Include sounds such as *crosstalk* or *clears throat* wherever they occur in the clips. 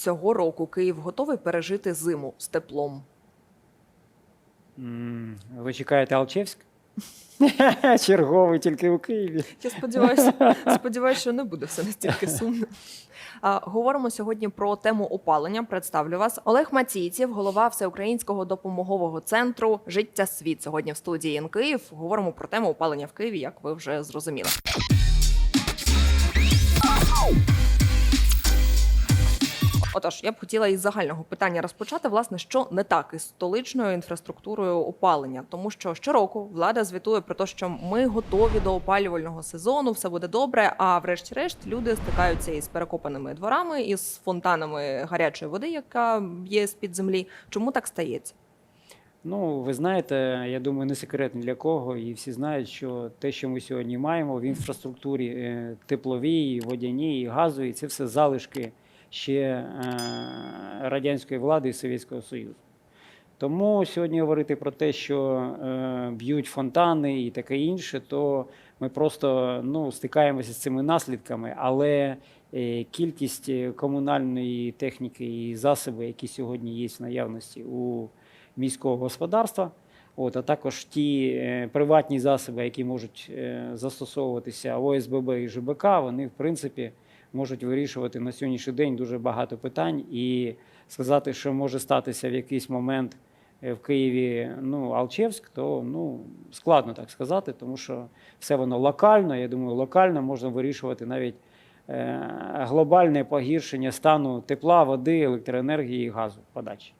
цього року Київ готовий пережити зиму з теплом? М, Ви чекаєте Алчевськ? *laughs* Черговий тільки у Києві. Я сподіваюся, *laughs* сподіваюся, що не буде все настільки *laughs* сумно. А, говоримо сьогодні про тему опалення. Представлю вас Олег Маційців, голова всеукраїнського допомогового центру Життя світ. Сьогодні в студії «Ін Київ. Говоримо про тему опалення в Києві, як ви вже зрозуміли. Отож, я б хотіла із загального питання розпочати, власне, що не так із столичною інфраструктурою опалення, тому що щороку влада звітує про те, що ми готові до опалювального сезону, все буде добре. А врешті-решт люди стикаються із перекопаними дворами, із фонтанами гарячої води, яка є з під землі. Чому так стається? Ну, ви знаєте, я думаю, не секрет ні для кого, і всі знають, що те, що ми сьогодні маємо в інфраструктурі е, тепловій, водяній, газовій, це все залишки ще е, радянської влади і Совєтського Союзу. Тому сьогодні говорити про те, що е, б'ють фонтани і таке інше, то ми просто ну, стикаємося з цими наслідками, але е, кількість комунальної техніки і засоби, які сьогодні є в наявності у міського господарства, от, а також ті е, приватні засоби, які можуть е, застосовуватися ОСББ і ЖБК, вони в принципі можуть вирішувати на сьогоднішній день дуже багато питань і сказати, що може статися в якийсь момент е, в Києві ну, Алчевськ, то ну, складно так сказати, тому що все воно локально. Я думаю, локально можна вирішувати навіть е, глобальне погіршення стану тепла, води, електроенергії і газу подачі.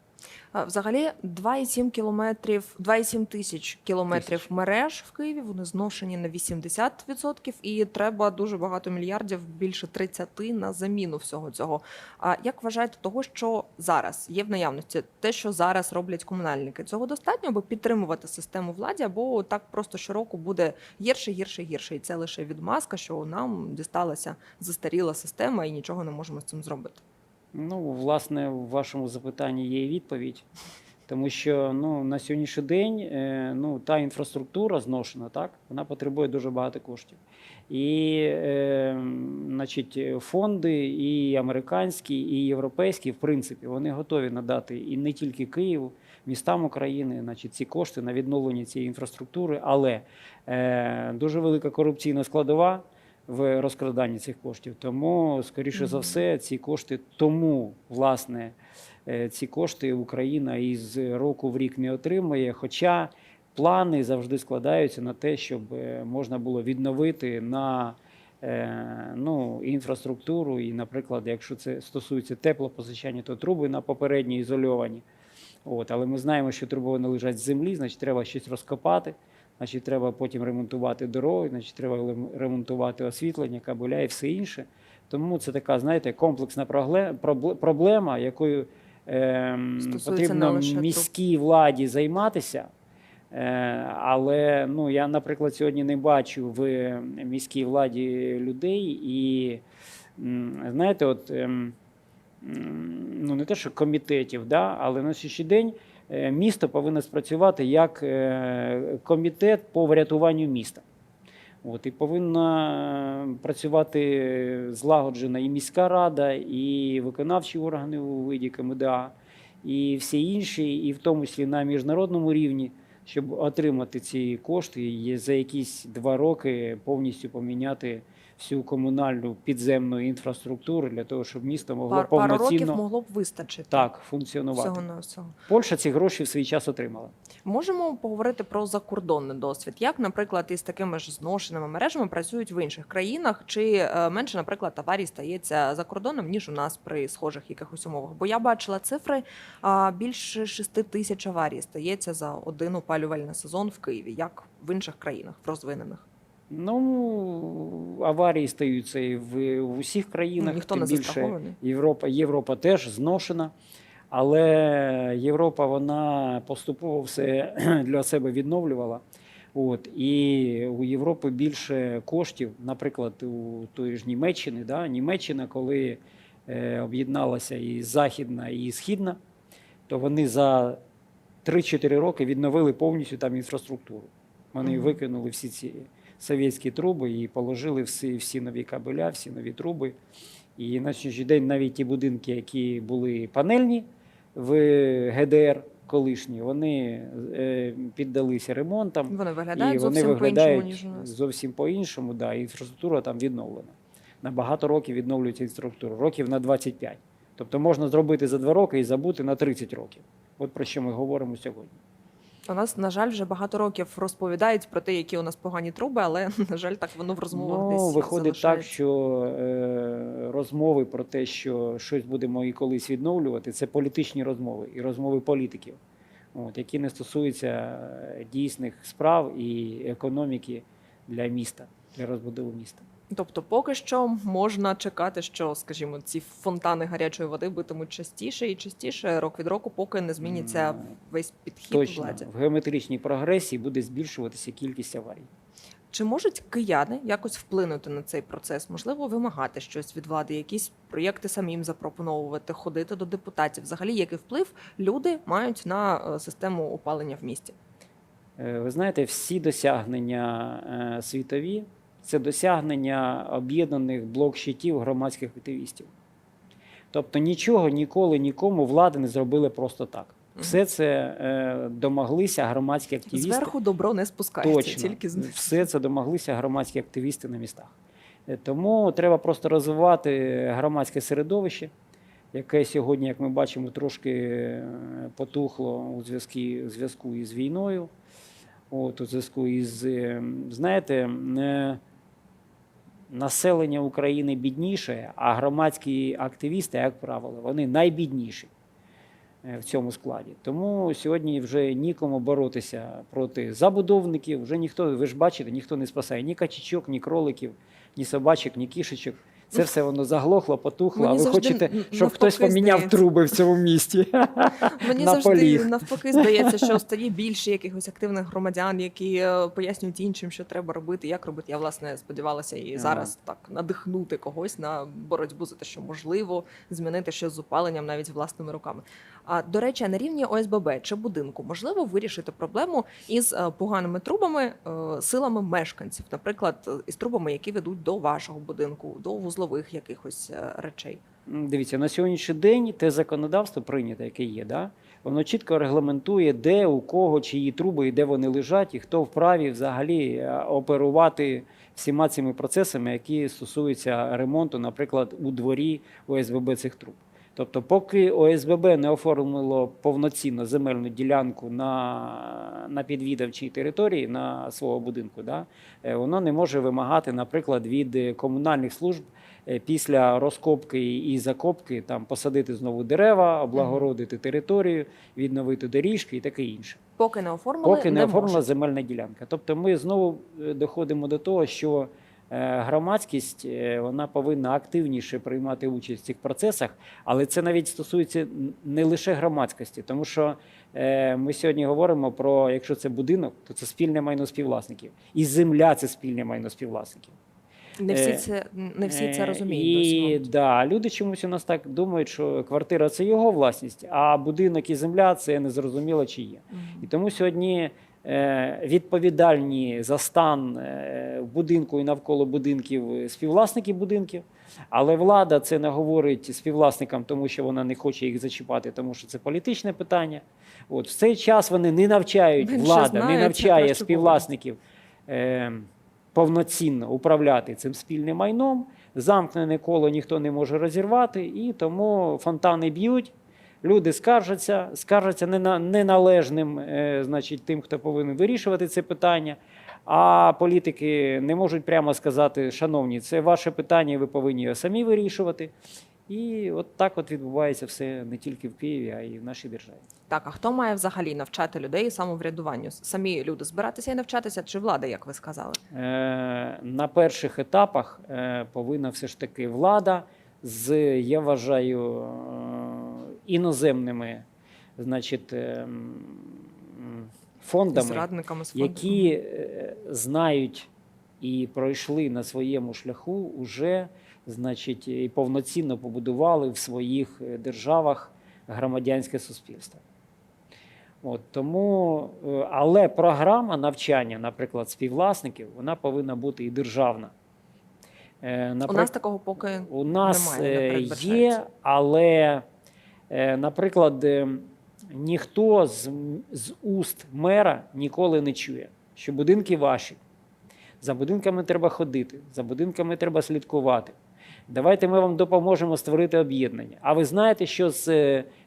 Взагалі 2,7 кілометрів, 2,7 тисяч кілометрів Тисяч. мереж в Києві. Вони зношені на 80%, і треба дуже багато мільярдів, більше 30 на заміну всього цього. А як вважаєте, того, що зараз є в наявності, те, що зараз роблять комунальники, цього достатньо, аби підтримувати систему владі, або так просто щороку буде гірше, гірше, гірше, і це лише відмазка, що нам дісталася застаріла система, і нічого не можемо з цим зробити. Ну, власне, в вашому запитанні є відповідь. Тому що ну, на сьогоднішній день е, ну, та інфраструктура зношена, так, вона потребує дуже багато коштів. І е, значить, фонди, і американські, і європейські, в принципі, вони готові надати і не тільки Києву, містам України, значить, ці кошти на відновлення цієї інфраструктури, але е, дуже велика корупційна складова в розкраданні цих коштів. Тому, скоріше за все, ці кошти тому, власне, е, ці кошти Україна із року в рік не отримує. Хоча плани завжди складаються на те, щоб е, можна було відновити на е, ну, інфраструктуру. І, наприклад, якщо це стосується теплопостачання, то труби на попередньо ізольовані. От, але ми знаємо, що труби вони лежать з землі, значить, треба щось розкопати. Значить, треба потім ремонтувати дороги, значить, треба ремонтувати освітлення, кабеля і все інше. Тому це така, знаєте, комплексна проблема, якою ем, потрібно міській владі займатися. Е, але ну, я, наприклад, сьогодні не бачу в міській владі людей і знаєте, от ем, ну не те, що комітетів, да, але на сьогоднішній день е, місто повинно спрацювати як е, комітет по врятуванню міста. От, і повинна е, працювати злагоджена і міська рада, і виконавчі органи у виді КМДА, і всі інші, і в тому числі на міжнародному рівні, щоб отримати ці кошти і за якісь два роки повністю поміняти всю комунальну підземну інфраструктуру для того, щоб місто могло Пар, пару років могло б вистачити. так функціонувати. Всього на всього. Польща ці гроші в свій час отримала. Можемо поговорити про закордонний досвід, як, наприклад, із такими ж зношеними мережами працюють в інших країнах, чи е, менше, наприклад, аварій стається за кордоном, ніж у нас при схожих якихось умовах. Бо я бачила цифри а, більше 6 тисяч аварій стається за один опалювальний сезон в Києві, як в інших країнах, в розвинених. Ну, аварії стаються і в, в усіх країнах. Ну, ніхто тим не більше. Європа, Європа теж зношена, але Європа вона поступово все *clears throat* для себе відновлювала. От, і у Європи більше коштів, наприклад, у тої ж Німеччини. Да? Німеччина, коли е, об'єдналася і Західна, і Східна, то вони за 3-4 роки відновили повністю там інфраструктуру. Вони Мгм. викинули всі ці совєтські труби і положили всі, всі нові кабеля, всі нові труби. І на сьогоднішній день навіть ті будинки, які були панельні в ГДР колишні, вони е, піддалися ремонтам. Вони І вони зовсім виглядають ніж зовсім по-іншому, да, інфраструктура там відновлена. На багато років відновлюється інфраструктура, років на 25. Тобто можна зробити за 2 роки і забути на 30 років. От про що ми говоримо сьогодні. У нас, на жаль, вже багато років розповідають про те, які у нас погані труби, але *laughs* на жаль, так воно в розмовах Ну, десь виходить так, що е, розмови про те, що щось будемо і колись відновлювати, це політичні розмови і розмови політиків, от, які не стосуються е, дійсних справ і економіки для міста, для розбудови міста. Тобто, поки що можна чекати, що, скажімо, ці фонтани гарячої води битимуть частіше і частіше, рок від року, поки не зміниться весь підхід Точно владі. в геометричній прогресії буде збільшуватися кількість аварій. Чи можуть кияни якось вплинути на цей процес? Можливо, вимагати щось від влади, якісь проєкти самим запропоновувати, ходити до депутатів? Взагалі, який вплив люди мають на е, систему опалення в місті? Е, Ви знаєте, всі досягнення е, світові це досягнення об'єднаних блок-щитів громадських активістів. Тобто нічого ніколи нікому влади не зробили просто так. Все це е, домоглися громадські активісти. Зверху добро не спускається, Точно. тільки знизу. Все це домоглися громадські активісти на містах. Е, Тому треба просто розвивати громадське середовище, яке сьогодні, як ми бачимо, трошки е, потухло у зв'язку, зв'язку із війною. От, у зв'язку із, е, знаєте, е, населення України бідніше, а громадські активісти, як правило, вони найбідніші е, в цьому складі. Тому сьогодні вже нікому боротися проти забудовників. Вже ніхто, ви ж бачите, ніхто не спасає ні качечок, ні кроликів, ні собачок, ні кішечок. Це все воно заглохло, потухло. Мені а ви завжди хочете, щоб хтось поміняв здається. труби в цьому місті? *laughs* Мені на завжди поліг. навпаки здається, що стає більше якихось активних громадян, які е, пояснюють іншим, що треба робити, як робити. Я власне сподівалася і зараз так надихнути когось на боротьбу за те, що можливо змінити щось з опаленням навіть власними руками. А до речі, на рівні ОСББ чи будинку можливо вирішити проблему із е, поганими трубами е, силами мешканців, наприклад, із трубами, які ведуть до вашого будинку, до вузлових якихось е, речей. Дивіться, на сьогоднішній день те законодавство прийнято, яке є, да? воно чітко регламентує, де у кого чиї труби і де вони лежать, і хто вправі взагалі оперувати всіма цими процесами, які стосуються ремонту, наприклад, у дворі ОСББ цих труб. Тобто, поки ОСББ не оформило повноцінно земельну ділянку на, на підвідавчій території на свого будинку, да, е, воно не може вимагати, наприклад, від комунальних служб е, після розкопки і закопки там посадити знову дерева, облагородити територію, відновити доріжки і таке інше. Поки не оформили, Поки не не можуть. земельна ділянка. Тобто ми знову е, доходимо до того, що громадськість е, вона повинна активніше приймати участь в цих процесах, але це навіть стосується не лише громадськості, тому що е, ми сьогодні говоримо про якщо це будинок, то це спільне майно співвласників, і земля це спільне майно співвласників. Не всі Е, це не всі це Е, розуміють. І да, люди чомусь у нас так думають, що квартира це його власність, а будинок і земля це незрозуміло чи є. Мгм. І тому сьогодні е, відповідальні за стан е, в будинку і навколо будинків е, співвласники будинків. Але влада це не говорить співвласникам, тому що вона не хоче їх зачіпати, тому що це політичне питання. От в цей час вони не навчають Менше влада, знають, не навчає співвласників е, повноцінно управляти цим спільним майном. Замкнене коло ніхто не може розірвати, і тому фонтани б'ють. Люди скаржаться, скаржаться нена- неналежним, е, значить, тим, хто повинен вирішувати це питання. А політики не можуть прямо сказати, шановні, це ваше питання, ви повинні його самі вирішувати. І от так от відбувається все не тільки в Києві, а й в нашій державі. Так, а хто має взагалі навчати людей самоврядуванню? Самі люди збиратися і навчатися, чи влада, як ви сказали? Е, на перших етапах е, повинна все ж таки влада з, я вважаю, іноземними значить, е, фондами, Зрадниками з фонду? які е, знають і пройшли на своєму шляху уже, значить, і повноцінно побудували в своїх е, державах громадянське суспільство. От, тому, е, але програма навчання, наприклад, співвласників, вона повинна бути і державна. Е, У нас такого поки у нас немає, не є, але, наприклад, е, ніхто з, з уст мера ніколи не чує, що будинки ваші. За будинками треба ходити, за будинками треба слідкувати. Давайте ми вам допоможемо створити об'єднання. А ви знаєте, що з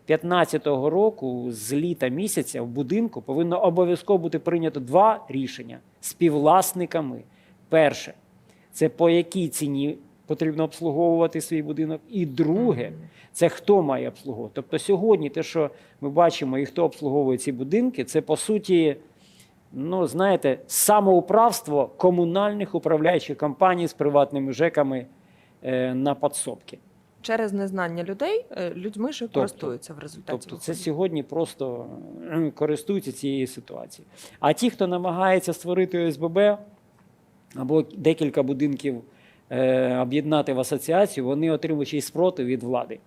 2015 року, з літа місяця, в будинку повинно обов'язково бути прийнято два рішення співвласниками. Перше, це по якій ціні потрібно обслуговувати свій будинок. І друге, це хто має обслуговувати. Тобто сьогодні те, що ми бачимо і хто обслуговує ці будинки, це по суті, ну знаєте, самоуправство комунальних управляючих компаній з приватними ЖЕКами е, на підсобки. через незнання людей е, людьми ж Тобто- користуються в результаті. Тобто це сьогодні просто користуються цією ситуацією. А ті, хто намагається створити ОСББ або декілька будинків об'єднати в асоціацію, вони отримують й спротив від влади.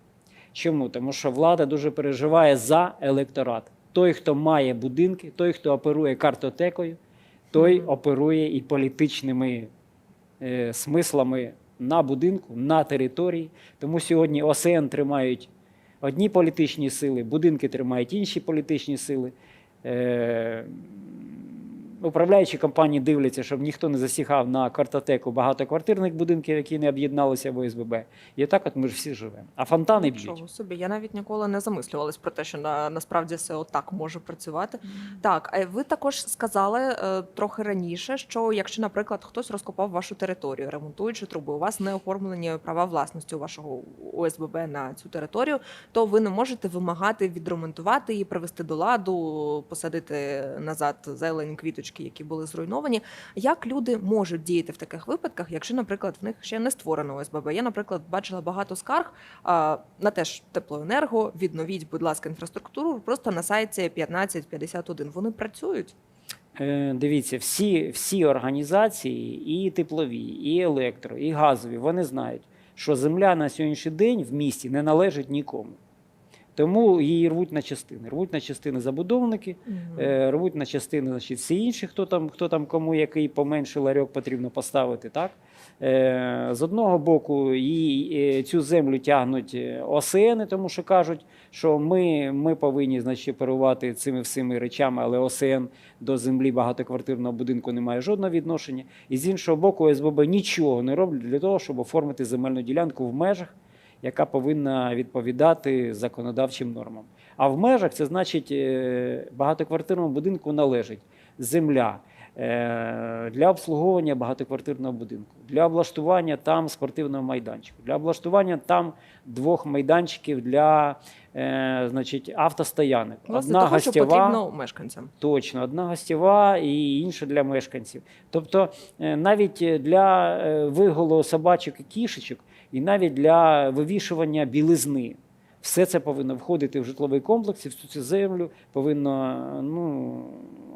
Чому? Тому що влада дуже переживає за електорат. Той, хто має будинки, той, хто оперує картотекою, той оперує і політичними е, смислами на будинку, на території. Тому сьогодні ОСН тримають одні політичні сили, будинки тримають інші політичні сили. Е, Управляючі компанії дивляться, щоб ніхто не засігав на картотеку багатоквартирних будинків, які не об'єдналися в ОСББ. І отак от ми ж всі живемо. А фонтани б'ють. Нічого собі. Я навіть ніколи не замислювалась про те, що на, насправді все отак може працювати. Так, а ви також сказали е, трохи раніше, що якщо, наприклад, хтось розкопав вашу територію, ремонтуючи труби, у вас не оформлені права власності у вашого ОСББ на цю територію, то ви не можете вимагати відремонтувати її, привести до ладу, посадити назад зелень, квіточки, які були зруйновані. Як люди можуть діяти в таких випадках, якщо, наприклад, в них ще не створено ОСББ? Я, наприклад, бачила багато скарг а, на теж теплоенерго. Відновіть, будь ласка, інфраструктуру. Просто на сайті 1551. Вони працюють. Е, Дивіться, всі, всі організації, і теплові, і електро, і газові, вони знають, що земля на сьогоднішній день в місті не належить нікому. Тому її рвуть на частини. Рвуть на частини забудовники, е, рвуть на частини значить, всі інші, хто там, хто там кому який поменший ларьок потрібно поставити. Так? Е, З одного боку, її, е, цю землю тягнуть ОСН, тому що кажуть, що ми, ми повинні значить, оперувати цими всіми речами, але ОСН до землі багатоквартирного будинку не має жодного відношення. І з іншого боку, ОСББ нічого не роблять для того, щоб оформити земельну ділянку в межах, яка повинна відповідати законодавчим нормам. А в межах це значить е, багатоквартирному будинку належить земля е, для обслуговування багатоквартирного будинку, для облаштування там спортивного майданчику, для облаштування там двох майданчиків для е, значить, автостоянок. Власне, того, що потрібно мешканцям. Точно, одна гостєва і інша для мешканців. Тобто навіть для виголу собачок і кішечок, і навіть для вивішування білизни. Все це повинно входити в житловий комплекс, і всю цю землю повинно ну,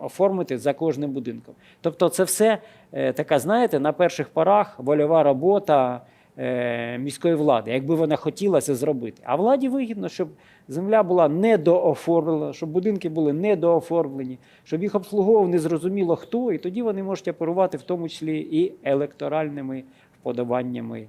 оформити за кожним будинком. Тобто, це все е, така, знаєте, на перших порах вольова робота е, міської влади, якби вона хотіла це зробити. А владі вигідно, щоб земля була недооформлена, щоб будинки були недооформлені, щоб їх обслуговував незрозуміло хто, і тоді вони можуть оперувати в тому числі і електоральними вподобаннями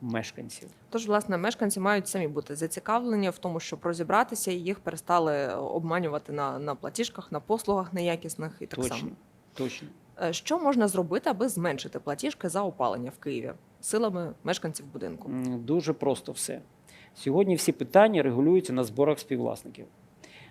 мешканців. Тож, власне, мешканці мають самі бути зацікавлені в тому, щоб розібратися, і їх перестали обманювати на, на платіжках, на послугах неякісних і так Точно, само. точно. Е, Що можна зробити, аби зменшити платіжки за опалення в Києві силами мешканців будинку? Дуже просто все. Сьогодні всі питання регулюються на зборах співвласників.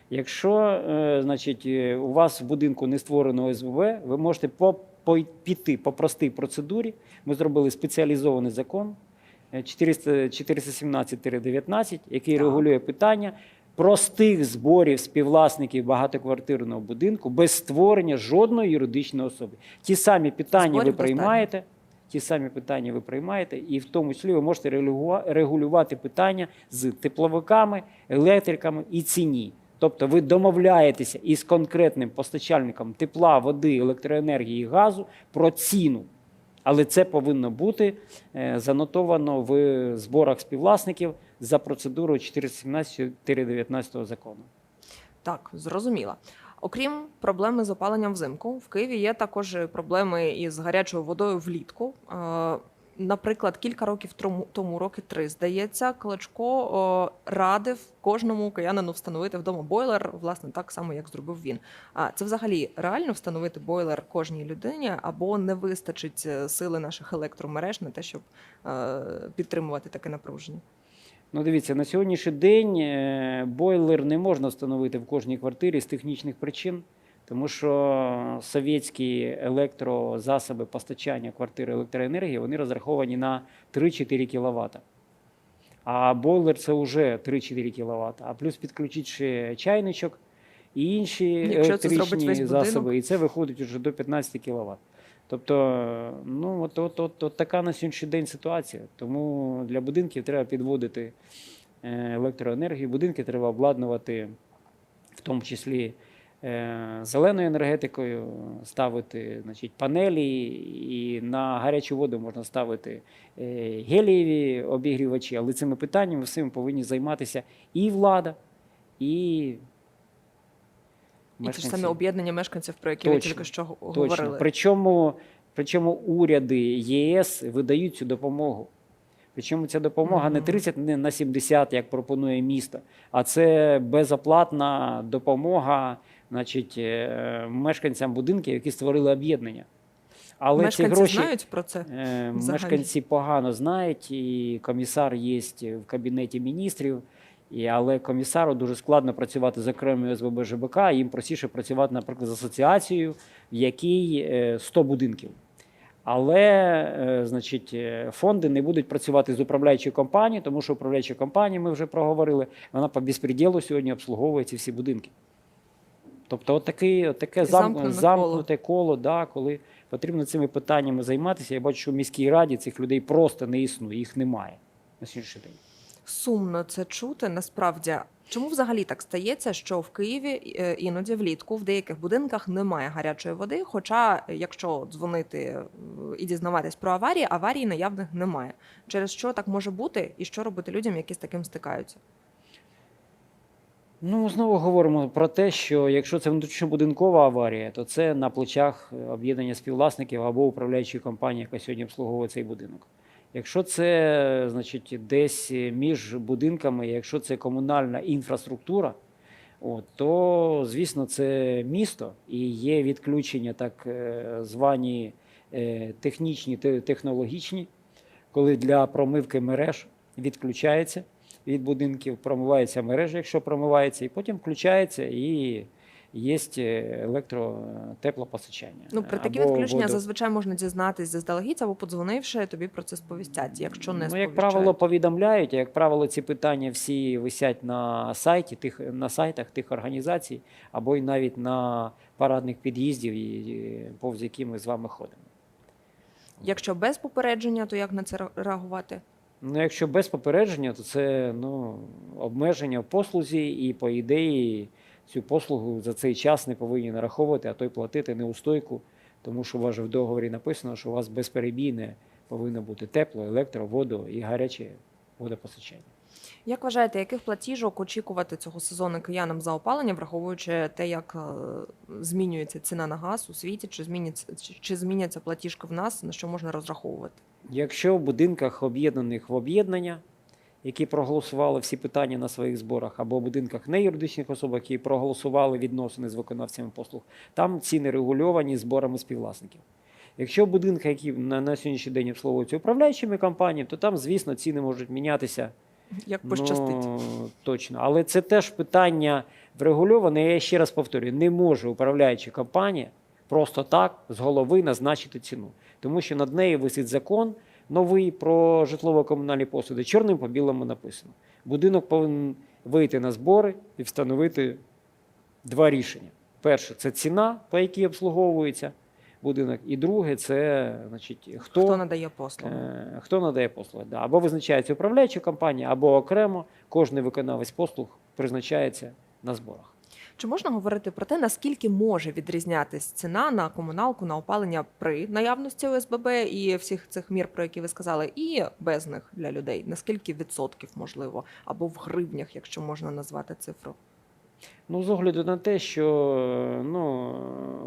Якщо е, значить, е, у вас в будинку не створено ОСББ, ви можете по, по, піти по простій процедурі. Ми зробили спеціалізований закон 400 417-19, який Так. регулює питання простих зборів співвласників багатоквартирного будинку без створення жодної юридичної особи. Ті самі питання Зборів ви приймаєте. Ті самі питання ви приймаєте, і в тому числі ви можете регулюва- регулювати питання з тепловиками, електриками і ціні. Тобто ви домовляєтеся із конкретним постачальником тепла, води, електроенергії і газу про ціну. Але це повинно бути е, занотовано в зборах співвласників за процедурою 417-19 закону. Так, зрозуміла. Окрім проблеми з опаленням взимку, в Києві є також проблеми із гарячою водою влітку. Наприклад, кілька років тому, роки три, здається, Кличко о, радив кожному киянину встановити вдома бойлер, власне, так само, як зробив він. А це взагалі реально встановити бойлер кожній людині, або не вистачить е, сили наших електромереж на те, щоб е, підтримувати таке напруження? Ну, дивіться, на сьогоднішній день е, бойлер не можна встановити в кожній квартирі з технічних причин, тому що совєтські електрозасоби постачання квартири електроенергії вони розраховані на 3-4 кВт. А бойлер це вже 3-4 кВт. А плюс підключити ще чайничок і інші Якщо електричні засоби, і це виходить вже до 15 кВт. Тобто, ну от, от, от, от така на сьогоднішній день ситуація. Тому для будинків треба підводити е, електроенергію. Будинки треба обладнувати, в тому числі зеленою енергетикою, ставити значить, панелі, і на гарячу воду можна ставити е, гелієві обігрівачі. Але цими питаннями всім повинні займатися і влада, і І ті ж самі об'єднання мешканців, про які ви тільки що г- Точно. Причому, причому уряди ЄС видають цю допомогу. Причому ця допомога не Мгм. 30 не на 70, як пропонує місто, а це безоплатна допомога значить, е, мешканцям будинків, які створили об'єднання. Але Мешканці ці гроші знають про це? е, взагалі? мешканці погано знають, і комісар є в кабінеті міністрів. І, але комісару дуже складно працювати з окремою СББ ЖБК, їм простіше працювати, наприклад, з асоціацією, в якій е, 100 будинків. Але е, значить, е, фонди не будуть працювати з управляючою компанією, тому що управляюча компанія, ми вже проговорили, вона по безпреділу сьогодні обслуговує ці всі будинки. Тобто, от таке, от таке замкнуте, замкнуте коло, да, коли потрібно цими питаннями займатися. Я бачу, що в міській раді цих людей просто не існує, їх немає на сьогоднішній день. Сумно це чути. Насправді, чому взагалі так стається, що в Києві е, іноді влітку в деяких будинках немає гарячої води? Хоча, якщо дзвонити е, і дізнаватись про аварії, аварій наявних немає. Через що так може бути, і що робити людям, які з таким стикаються? Ну, знову говоримо про те, що якщо це внутрішньобудинкова аварія, то це на плечах е, об'єднання співвласників або управляючої компанії, яка сьогодні обслуговує цей будинок. Якщо це значить, десь між будинками, якщо це комунальна інфраструктура, от, то звісно це місто і є відключення так е, звані е, технічні технологічні, коли для промивки мереж відключається від будинків, промивається мережа, якщо промивається, і потім включається і є електротеплопостачання. Ну при такі Або відключення водо- зазвичай можна дізнатись заздалегідь або подзвонивши, тобі про це сповістять. Якщо не ну, як правило, повідомляють, а як правило, ці питання всі висять на сайті тих на сайтах тих організацій, або й навіть на парадних під'їздів, повз які ми з вами ходимо. Якщо без попередження, то як на це реагувати? Ну, якщо без попередження, то це ну, обмеження в послузі, і по ідеї цю послугу за цей час не повинні нараховувати, а то й платити неустойку, тому що у вас в договорі написано, що у вас безперебійне повинно бути тепло, електро, водо і гаряче водопостачання. Як вважаєте, яких платіжок очікувати цього сезону киянам за опалення, враховуючи те, як е, змінюється ціна на газ у світі, чи зміняться чи, зміняться платіжки в нас, на що можна розраховувати? Якщо в будинках об'єднаних в об'єднання, які проголосували всі питання на своїх зборах, або в будинках неюридичних особ, які проголосували відносини з виконавцями послуг, там ціни регульовані зборами співвласників. Якщо в будинках, які на, на сьогоднішній день обслуговуються управляючими компаніями, то там, звісно, ціни можуть мінятися Як пощастить? Ну, точно. Але це теж питання врегульоване. Я ще раз повторюю: не може управляюча компанія просто так з голови назначити ціну, тому що над нею висить закон новий про житлово-комунальні послуги. Чорним по білому написано. Будинок повинен вийти на збори і встановити два рішення: перше це ціна, по якій обслуговується будинок, і друге це значить, хто, Хто надає послуги? Е, Хто надає послуги? Да. Або визначається управляюча компанія, або окремо кожний виконавець послуг призначається на зборах. Чи можна говорити про те, наскільки може відрізнятись ціна на комуналку на опалення при наявності ОСББ і всіх цих мір, про які ви сказали, і без них для людей? Наскільки відсотків можливо, або в гривнях, якщо можна назвати цифру? Ну, з огляду на те, що ну,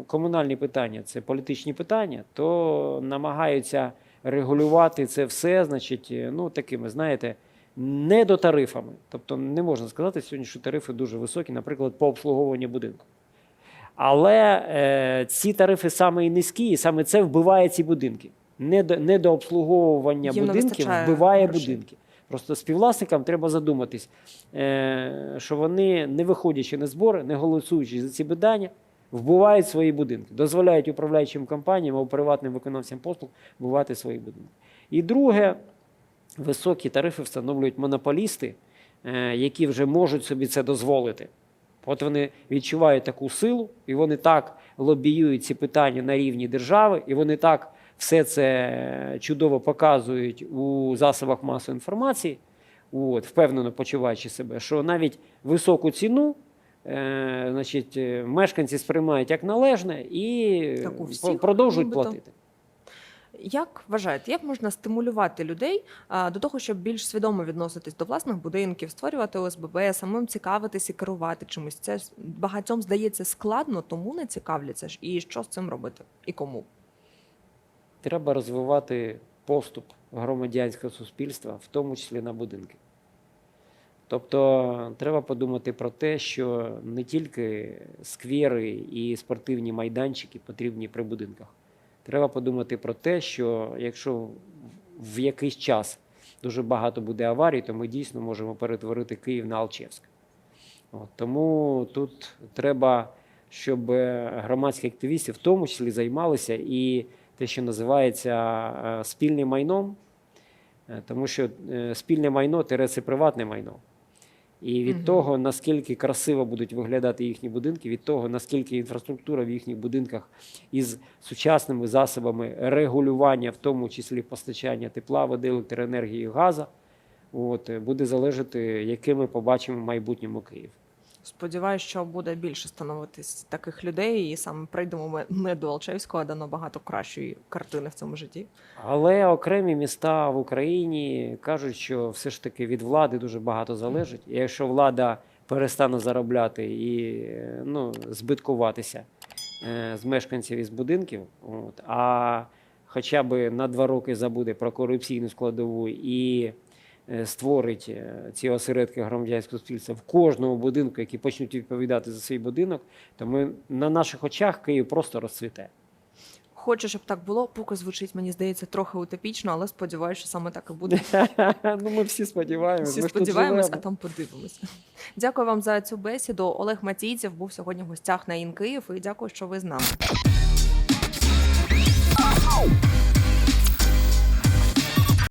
комунальні питання це політичні питання, то намагаються регулювати це все, значить, ну такими, знаєте, не до тарифами. Тобто не можна сказати сьогодні, що тарифи дуже високі, наприклад, по обслуговуванню будинку. Але е, ці тарифи саме і низькі, і саме це вбиває ці будинки. Не до, не до обслуговування Їм не будинків вбиває грошей. будинки. Просто співвласникам треба задуматись, е, що вони, не виходячи на збори, не голосуючи за ці питання, вбивають свої будинки, дозволяють управляючим компаніям або приватним виконавцям послуг вбивати свої будинки. І друге, високі тарифи встановлюють монополісти, е, які вже можуть собі це дозволити. От вони відчувають таку силу, і вони так лобіюють ці питання на рівні держави, і вони так все це чудово показують у засобах масової інформації, от, впевнено почуваючи себе, що навіть високу ціну е, значить, е, мешканці сприймають як належне і Так всіх, продовжують нібито. платити. Як вважаєте, як можна стимулювати людей а, до того, щоб більш свідомо відноситись до власних будинків, створювати ОСББ, самим цікавитись і керувати чимось? Це багатьом здається складно, тому не цікавляться. І що з цим робити? І кому? Треба розвивати поступ громадянського суспільства, в тому числі на будинки. Тобто треба подумати про те, що не тільки сквери і спортивні майданчики потрібні при будинках. Треба подумати про те, що якщо в- якийсь час дуже багато буде аварій, то ми дійсно можемо перетворити Київ на Алчевськ. От, тому тут треба, щоб громадські активісти в тому числі займалися і те, що називається е, спільним майном, Е, тому що е, спільне майно це приватне майно. І від Мгм. того, наскільки красиво будуть виглядати їхні будинки, від того, наскільки інфраструктура в їхніх будинках із сучасними засобами регулювання, в тому числі постачання тепла, води, електроенергії, газу, от, буде залежати, яким ми побачимо в майбутньому Київ. Сподіваюсь, що буде більше становитись таких людей, і саме прийдемо ми не до Алчевського, а до набагато кращої картини в цьому житті. Але окремі міста в Україні кажуть, що все ж таки від влади дуже багато залежить. І якщо влада перестане заробляти і ну, збиткуватися е, з мешканців із будинків, от, а хоча б на два роки забуде про корупційну складову і створить е, ці осередки громадянського суспільства в кожному будинку, які почнуть відповідати за свій будинок, то ми на наших очах Київ просто розцвіте. Хочу, щоб так було, поки звучить, мені здається, трохи утопічно, але сподіваюся, що саме так і буде. *laughs* ну, ми всі сподіваємося. Всі сподіваємось, а там подивимося. Дякую вам за цю бесіду. Олег Матійцев був сьогодні в гостях на Ін Київ. І дякую, що ви з нами.